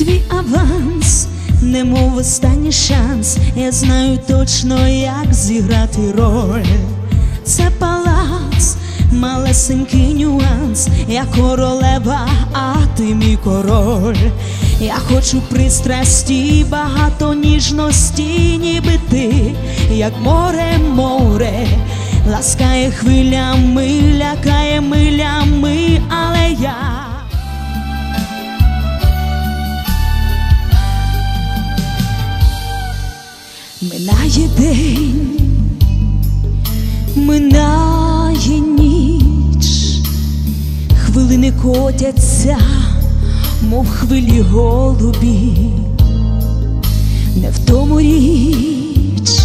твій аванс, немов останній шанс. Я знаю точно, як зіграти роль. Це палац, малесенький нюанс. Я королева, а ти мій король. Я хочу пристрасті, багато ніжності, ніби ти, як море, море, ласкає хвилями, лякає Минає день, минає ніч, хвилини котяться, мов хвилі голубі, не в тому річ,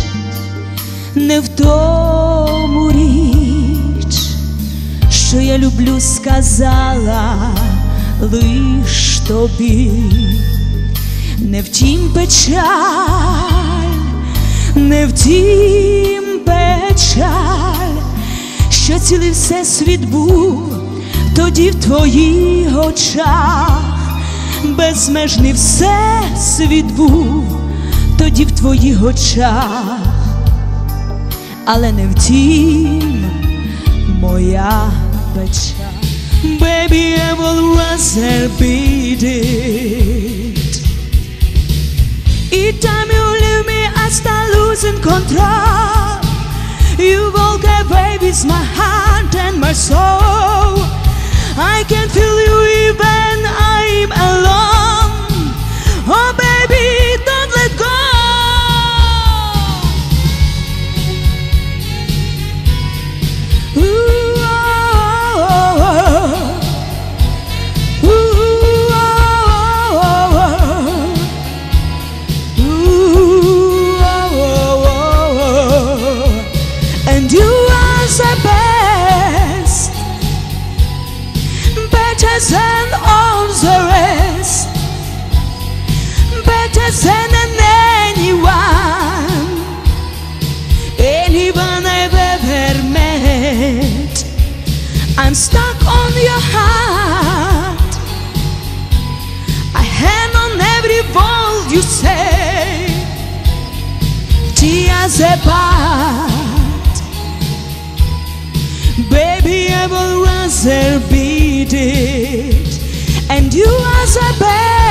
не в тому річ, що я люблю, сказала лиш тобі, не втім печаль не втім печаль, що цілий всесвіт був тоді в твоїх очах, безмежний всесвіт був тоді в твоїх очах, але не втім моя печаль. Baby, I will rather beat control. You away with my heart and my soul. On your heart. I hang on every word you say. Tears apart. Baby, I will rather beat it. And you are the best.